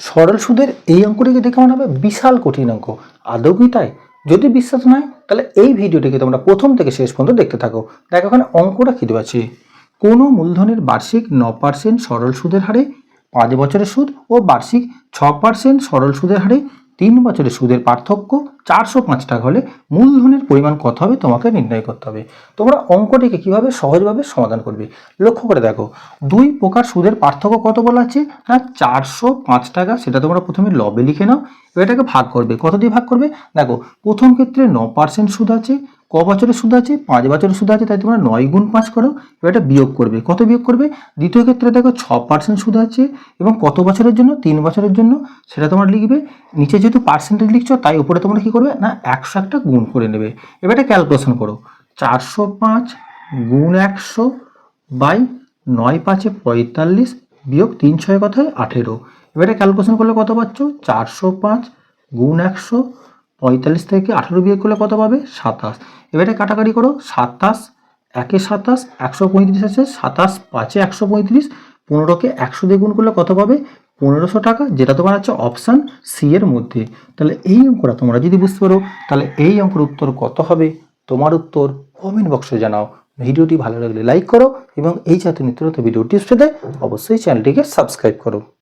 সরল সুদের এই অঙ্কটিকে দেখে মনে হবে? বিশাল কঠিন অঙ্ক। আদৌ কি তাই? যদি বিশ্বাস নয়, তাহলে এই ভিডিওটিকে তোমরা প্রথম থেকে শেষ পর্যন্ত দেখতে থাকো। দেখো ওখানে অঙ্কটা কী দেওয়া আছে কোনো মূলধনের বার্ষিক ন পার্সেন্ট সরল সুদের হারে, পাঁচ বছরের সুদ ও বার্ষিক ছ পার্সেন্ট সরল সুদের হারে তিন বছরের সুদের পার্থক্য চারশো পাঁচ টাকা হলে মূলধনের পরিমাণ কত হবে তোমাকে নির্ণয় করতে হবে। তোমরা অঙ্কটিকে কীভাবে সহজভাবে সমাধান করবে, লক্ষ্য করে দেখো। দুই প্রকার সুদের পার্থক্য কত বলা আছে? না চারশো পাঁচ টাকা, সেটা তোমরা প্রথমে লবে লিখে নাও। এটাকে ভাগ করবে। কত দিয়ে ভাগ করবে? দেখো, প্রথম ক্ষেত্রে ন পার্সেন্ট সুদ আছে ক বছরের সুদ আছে, পাঁচ বছরের সুদ আছে, তাই তোমরা নয় গুণ পাঁচ করো, এবার এটা বিয়োগ করবে। কত বিয়োগ করবে? দ্বিতীয় ক্ষেত্রে দেখো ছ পার্সেন্ট সুদ আছে, এবং কত বছরের জন্য? তিন বছরের জন্য। সেটা তোমরা লিখবে। নিচে যেহেতু পার্সেন্টেজ লিখছো, তাই উপরে তোমরা কী করবে? না, একশো একটা গুণ করে নেবে। এবার এটা ক্যালকুলেশন করো। চারশো পাঁচ গুণ একশো বাই নয় পাঁচে পঁয়তাল্লিশ বিয়োগ তিন ছয় কথায় আঠেরো। এবারে ক্যালকুলেশন করলে কত পাচ্ছ? চারশো পাঁচ গুণ একশো পঁয়তাল্লিশ থেকে আঠেরো বিয়োগ করলে কত পাবে? সাতাশ। এবারে কাটাকাটি করো, সাতাশ, একে সাতাশ, একশো পঁয়ত্রিশ আছে, সাতাশ পাঁচে একশো পঁয়ত্রিশ, পনেরোকে একশো দিয়ে গুণ করলে কত পাবে? পনেরোশো টাকা, যেটা তোমার আছে অপশান সি এর মধ্যে। তাহলে এই অঙ্কটা তোমরা যদি বুঝতে পারো, তাহলে এই অঙ্কের উত্তর কত হবে? তোমার উত্তর কমেন্ট বক্সে জানাও। ভিডিওটি ভালো লাগলে লাইক করো এবং এই জাতীয় নিত্য নতুন ভিডিও টিপস অবশ্যই চ্যানেলটিকে সাবস্ক্রাইব করো।